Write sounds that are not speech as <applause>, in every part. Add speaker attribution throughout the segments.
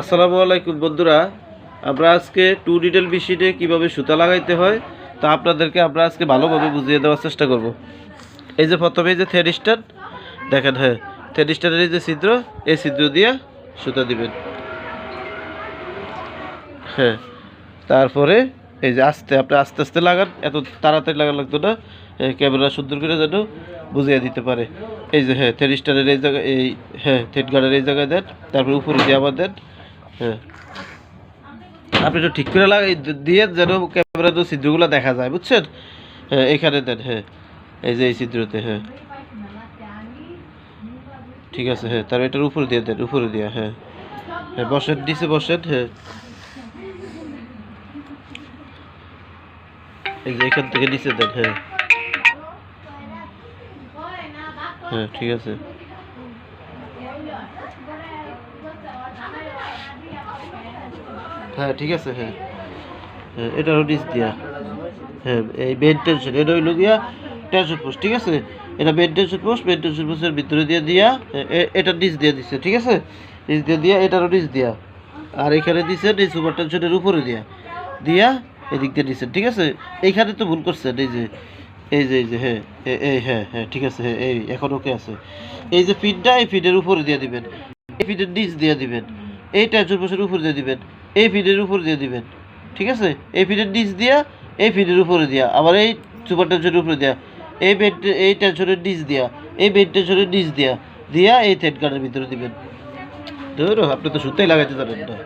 Speaker 1: আসসালামু আলাইকুম বন্ধুরা, আমরা আজকে টু ডিটেল মেশিনে কীভাবে সুতা লাগাইতে হয়, তা আপনাদেরকে আমরা আজকে ভালোভাবে বুঝিয়ে দেওয়ার চেষ্টা করব। এই যে প্রথমে যে থ্রেড স্টার দেখেন হ্যাঁ থ্রেড স্টারের যে ছিদ্র, এই ছিদ্র দিয়ে সুতা দিবেন। হ্যাঁ তারপরে এই যে আস্তে, আপনি আস্তে আস্তে লাগান, এত তাড়াতাড়ি লাগান লাগতো না। ক্যামেরা সুন্দর করে যেন বুঝিয়ে দিতে পারে। এই যে হ্যাঁ থ্রেড স্টারের এই জায়গায় এই হ্যাঁ থ্রেড গার্ডের এই জায়গায় দেন, তারপরে উপরে দিয়ে আবার দেন হ্যাঁ। আপনি একটু ঠিক করে লাগাই দিয়ে যেন ক্যামেরা তো ছিদ্রগুলো দেখা যায়, বুঝছেন? হ্যাঁ এখানে দেন হ্যাঁ। এই যে এই ছিদ্রতে হ্যাঁ। ঠিক আছে হ্যাঁ তারপর এটার উপরে দিয়ে দেন, উপরে দিয়ে হ্যাঁ। হ্যাঁ বসেন, নিচে বসেন হ্যাঁ। এই যে এখান থেকে নিচে দেন হ্যাঁ। হ্যাঁ ঠিক আছে। হ্যাঁ ঠিক আছে হ্যাঁ। হ্যাঁ এটা নোটিস দিয়া। হ্যাঁ এই বেড টেনশন, এটা হইল দিয়া টেনশন পোস্ট, ঠিক আছে? এটা main tension post main tension পোস্টের ভিতরে দিয়ে দিয়া এটা নিচ দিয়ে দিচ্ছে ঠিক আছে? নিচ দিয়ে দিয়া, এটারও নিচ দিয়া। আর এখানে দিছে এই সুপার টেনশনের উপরে দিয়া। দিয়া, এদিক দিয়ে দিচ্ছেন ঠিক আছে? এইখানে তো ভুল করছেন এই যে এই যে এই যে হ্যাঁ এ- এই হ্যাঁ হ্যাঁ ঠিক আছে হ্যাঁ এই, এখন ওকে আছে। এই যে ফিডটা এই ফিডের উপরে দিয়ে দিবেন। এই ফিডের নিচ দিয়ে দিবেন। এই টেনশন পোস্টের উপরে দিয়ে দিবেন। এই ফিডের উপরে দিয়ে দিবেন। ঠিক আছে? এই ফিডের নিচ দিয়া, এই ফিডের উপরে দিয়া। আবার এই সুপার টেনশনের উপরে দিয়া। এই বেড এই টেনশনের নিচ দিয়া। এই বেড টেনশনের নিচ দিয়া। দিয়া এই থ্রেড কার্ডের ভিতরে দিবেন। ধরো, আপনি তো সুতাই লাগাইতে জানেন না।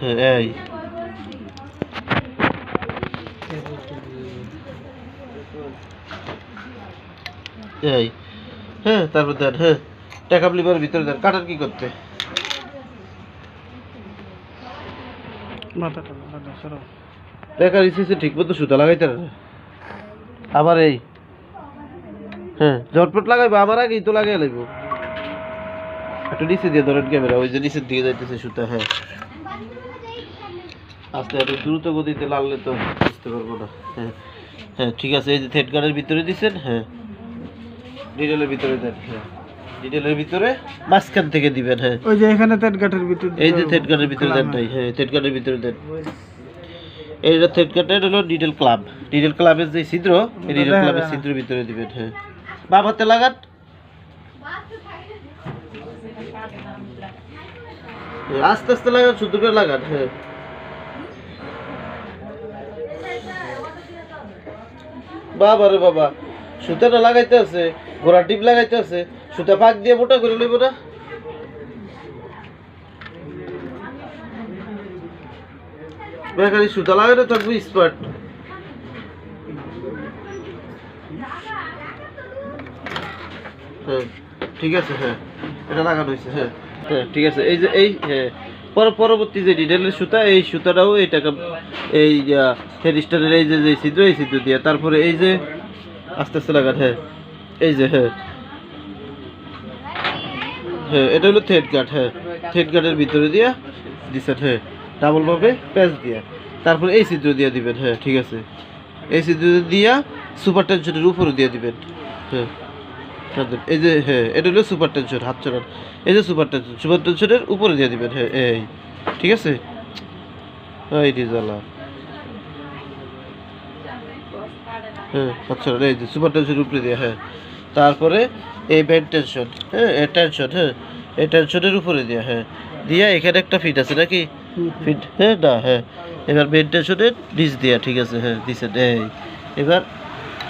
Speaker 1: হ্যাঁ এই। এই। হ্যাঁ তারপর দেন হ্যাঁ। টাকা ভিতরে দেন কাটার কি করতে? টাকা রিসিসে ঠিক মতো সুতা লাগাইতে আবার এই। হ্যাঁ ঝটপট লাগাইবো আমার আগেই তো লাগাই লাগবো একটু নিচে দিয়ে ধরেন ক্যামেরা ওই যে নিচের দিকে যাইতেছে সুতা হ্যাঁ। আস্তে একটু দ্রুত গতিতে লাগলে তো বুঝতে পারব না হ্যাঁ। হ্যাঁ ঠিক আছে এই যে থ্রেড গার্ডের ভিতরে দিছেন হ্যাঁ। ডিটেলের ভিতরে দেন হ্যাঁ। ডিটেলের ভিতরে মাঝখান থেকে দিবেন হ্যাঁ।
Speaker 2: ওই যে এখানে তেট গাঠের ভিতর
Speaker 1: এই যে থ্রেড গার্ডের ভিতরে দেন নাই হ্যাঁ থ্রেড গার্ডের ভিতরে দেন। এই থ্রেড গার্ডের হলো ডিটেল ক্লাব ডিটেল ক্লাবের যে ছিদ্র এই ডিটেল ক্লাবের ছিদ্রের ভিতরে দিবেন হ্যাঁ। বাম হাতে লাগান। হ্যাঁ, আস্তে আস্তে লাগান সুন্দর করে লাগান হ্যাঁ। বাবা রে বাবা, সুতাটা লাগাইতে আছে ঘোড়া টিপ লাগাইতে আছে, সুতা পাক দিয়ে মোটা করে লইব না। বেকারি সুতা লাগানো থাকবে স্পার্ট হ্যাঁ ঠিক আছে হ্যাঁ এটা লাগানো হয়েছে হ্যাঁ হ্যাঁ ঠিক আছে, এই যে, এই হ্যাঁ পর পরবর্তী যে ডিটেলের সুতা, এই সুতাটাও এই টাকা এই হেড স্টারের এই যে যে ছিদ্র, এই ছিদ্র দিয়ে। তারপরে এই যে, আস্তে আস্তে লাগান হ্যাঁ। এই যে হ্যাঁ। হ্যাঁ এটা হলো থ্রেড গার্ড হ্যাঁ। থ্রেড গার্ডের ভিতরে দিয়া দিচ্ছেন হ্যাঁ। ডাবল ভাবে প্যাচ দিয়া। তারপরে এই ছিদ্র দিয়ে দিবেন হ্যাঁ ঠিক আছে। এই ছিদ্র দিয়া সুপার টেনশনের উপরে দিয়ে দিবেন হ্যাঁ। এই যে হ্যাঁ এটা হলো সুপার টেনশন হাত চড়ান। এই যে সুপার টেনশন সুপার টেনশনের উপরে দিয়ে দিবেন এই, ঠিক আছে? এই রিজালা হ্যাঁ চড়ান এই যে সুপার টেনশনের উপরে দিয়ে হ্যাঁ। তারপরে এই ব্যান্ড টেনশন হ্যাঁ এই টেনশন হ্যাঁ এই টেনশনের উপরে দিয়ে হ্যাঁ। দিয়া এখানে একটা ফিট আছে নাকি? ফিট হ্যাঁ না হ্যাঁ। এবার মেন টেনশনের নিচ দিয়া, ঠিক আছে হ্যাঁ দিছেন, এই। এবার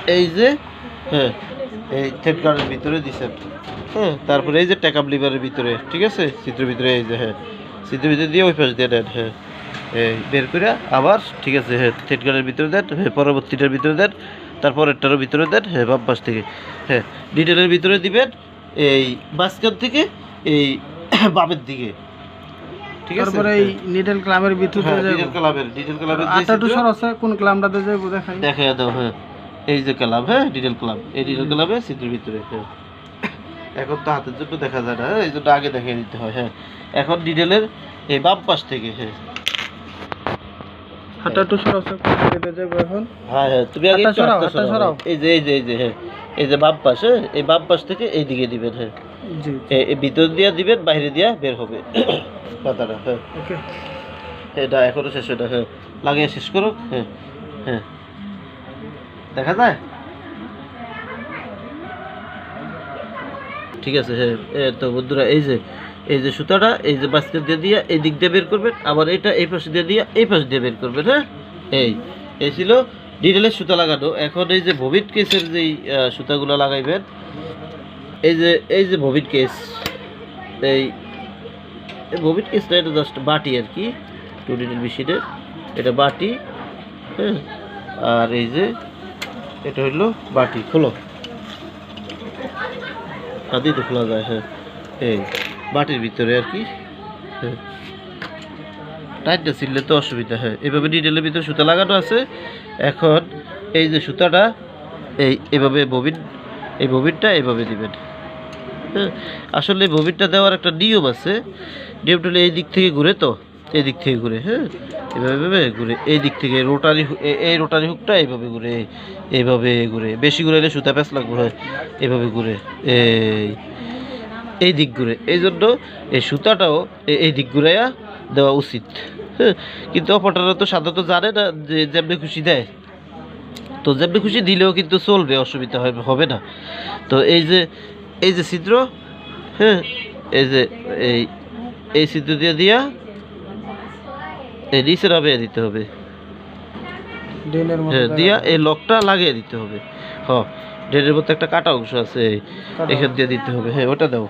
Speaker 1: এই যে হ্যাঁ এই গার্ডের ভিতরে দিছেন হ্যাঁ তারপরে এই যে ট্যাকাম লিভারের ভিতরে ঠিক আছে? চিত্রের ভিতরে এই যে হ্যাঁ। চিত্রের ভিতরে দিয়ে ওই পাশ দিয়ে নেন হ্যাঁ। এই বের করে আবার ঠিক আছে হ্যাঁ গার্ডের ভিতরে দেন হ্যাঁ পরবর্তীটার ভিতরে দেন তারপরেরটারও ভিতরে দেন হ্যাঁ বাম পাশ থেকে। হ্যাঁ ডিটেলের ভিতরে দিবেন এই মাঝখান থেকে এই <coughs> বামের দিকে। ঠিক আছে?
Speaker 2: তারপরে এই নিডল ক্লাবের ভিতর
Speaker 1: হ্যাঁ ডিটেল ক্লাবের ডিটেল ক্লাবের যে
Speaker 2: আটটা টু
Speaker 1: ছিদ্র-
Speaker 2: সর আছে কোন ক্লাবটাতে দেখাই।
Speaker 1: দাও হ্যাঁ। এই যে ক্লাব হ্যাঁ ডিটেল ক্লাব এই ডিটেল ক্লাবে সিটির ভিতরে হ্যাঁ। এখন তো হাতের জন্য দেখা যায় না হ্যাঁ, এই জন্য আগে দেখিয়ে দিতে হয় হ্যাঁ। এখন ডিটেলের এই বাম পাশ থেকে হ্যাঁ।
Speaker 2: টু এখন।
Speaker 1: হ্যাঁ হ্যাঁ তুমি আগে
Speaker 2: সরাও,
Speaker 1: সরাও। এই যে এই যে এই যে হ্যাঁ এই যে বাম পাশ হ্যাঁ এই বাম পাশ থেকে এই দিকে দিবেন হ্যাঁ। এই ভিতর দিয়া দিবেন বাইরে দিয়া বের হবে। পাতাটা হ্যাঁ। এটা এখনও শেষ হয় হ্যাঁ। লাগিয়ে শেষ করো হ্যাঁ হ্যাঁ। দেখা যায়? ঠিক আছে হ্যাঁ তো বন্ধুরা, এই যে এই যে সুতাটা, এই যে বাস্কেট দিয়ে দিয়ে এই দিক দিয়ে বের করবেন, আবার এটা এই পাশে দিয়ে দিয়ে এই পাশে দিয়ে বের করবেন হ্যাঁ? এই এই ছিল ডিটেলের সুতা লাগানো। এখন এই যে ভবিট কেসের যেই সুতাগুলো লাগাইবেন, এই যে এই যে ভবিট কেস, এই এই ভবিট কেসটা এটা জাস্ট বাটি আর কি, টু ডিটেল মেশিনের, এটা বাটি হ্যাঁ আর এই যে এটা হইল বাটি। খোলো। হাতেই তো খোলা যায় হ্যাঁ। এই বাটির ভিতরে আর কি হ্যাঁ। টাইটটা ছিললে তো অসুবিধা, হয়। এভাবে ডিটেলের ভিতরে সুতা লাগানো আছে। এখন এই যে সুতাটা, এই এভাবে ববিন, এই ববিনটা এভাবে দিবেন হ্যাঁ। আসলে ববিনটা দেওয়ার একটা নিয়ম আছে। নিয়মটা এই দিক থেকে ঘুরে তো। এই দিক থেকে ঘুরে হ্যাঁ? এভাবে এভাবে ঘুরে এই দিক থেকে রোটারি এই রোটারি হুকটা এইভাবে ঘুরে এইভাবে ঘুরে, বেশি ঘুরাইলে সুতা প্যাঁচ লাগবে, হয়? এভাবে ঘুরে, এই এই দিক ঘুরে। এই জন্য এই সুতাটাও এই দিক ঘুরাইয়া দেওয়া উচিত হ্যাঁ? কিন্তু অপারেটররা তো সাধারণত জানে না যে যেমনি খুশি দেয়। তো যেমনি খুশি দিলেও কিন্তু চলবে, অসুবিধা হবে হবে না। তো এই যে এই যে ছিদ্র হ্যাঁ? এই যে, এই এই ছিদ্র দিয়ে দিয়া এই দিতে হবে। হ্যাঁ দিয়া এই লকটা লাগিয়ে দিতে হবে। হ মধ্যে একটা কাটা অংশ আছে এখান দিয়ে দিতে হবে। হ্যাঁ ওটা দাও।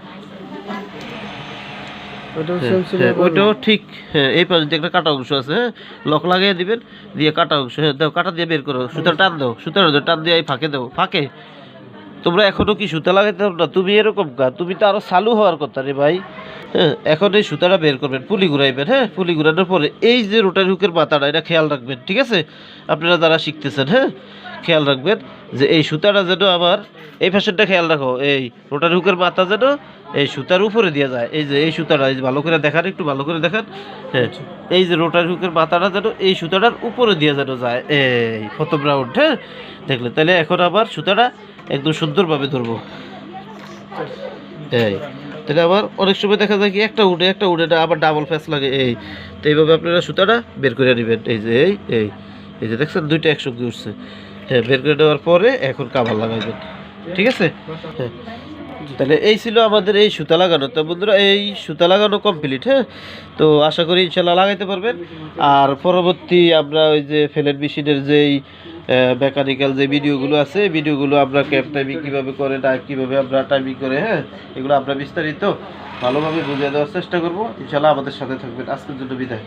Speaker 2: ওইটাও
Speaker 1: হ্যাঁ, হ্যাঁ, ঠিক। হ্যাঁ এই পাশে একটা কাটা অংশ আছে হ্যাঁ লক লাগিয়ে দিবেন দিয়ে কাটা অংশ। হ্যাঁ দাও কাটা দিয়ে বের করো। সুতা টান দাও সুতার মধ্যে টান দিয়ে এই ফাঁকে দাও ফাঁকে। তোমরা এখনও কি সুতা লাগাইতে না? তুমি এরকম কা তুমি তো আরও চালু হওয়ার কথা রে ভাই। হ্যাঁ এখন এই সুতাটা বের করবেন, পুলি ঘুরাইবেন হ্যাঁ পুলি ঘুরানোর পরে এই যে রোটারি হুকের মাথাটা এটা খেয়াল রাখবেন, ঠিক আছে? আপনারা যারা শিখতেছেন হ্যাঁ খেয়াল রাখবেন যে এই সুতাটা যেন আবার, এই ফ্যাশনটা খেয়াল রাখো, এই রোটারি হুকের মাথা যেন এই সুতার উপরে দিয়ে যায়। এই যে এই সুতাটা, এই ভালো করে দেখান, একটু ভালো করে দেখান হ্যাঁ এই যে রোটারি হুকের মাথাটা যেন এই সুতাটার উপরে দিয়ে যেন যায়, এই প্রথম রাউন্ড হ্যাঁ দেখলে। তাহলে এখন আবার সুতাটা একদম সুন্দরভাবে ধরবো। এই, তাহলে আবার অনেক সময় দেখা যায় কি একটা উঠে একটা উঠে আবার ডাবল ফ্যাস লাগে, এই। তো এইভাবে আপনারা সুতাটা বের করে নেবেন। এই যে, এই এই এই যে দেখছেন, দুইটা একসঙ্গে উঠছে। হ্যাঁ বের করে নেওয়ার পরে এখন কাভার লাগাইবেন ঠিক আছে? হ্যাঁ। তাহলে এই ছিল আমাদের এই সুতা লাগানো। তো বন্ধুরা, এই সুতা লাগানো কমপ্লিট হ্যাঁ? তো আশা করি ইনশাল্লাহ লাগাইতে পারবেন। আর পরবর্তী আমরা ওই যে ফেলের মেশিনের যেই মেকানিক্যাল যে ভিডিওগুলো আছে ভিডিওগুলো আপনার ক্যাপ টাইমিং কীভাবে করে না কীভাবে আপনার টাইমিং করে হ্যাঁ এগুলো আপনার বিস্তারিত ভালোভাবে বুঝিয়ে দেওয়ার চেষ্টা করব। ইনশাল্লাহ আমাদের সাথে থাকবেন। আজকের জন্য বিদায়।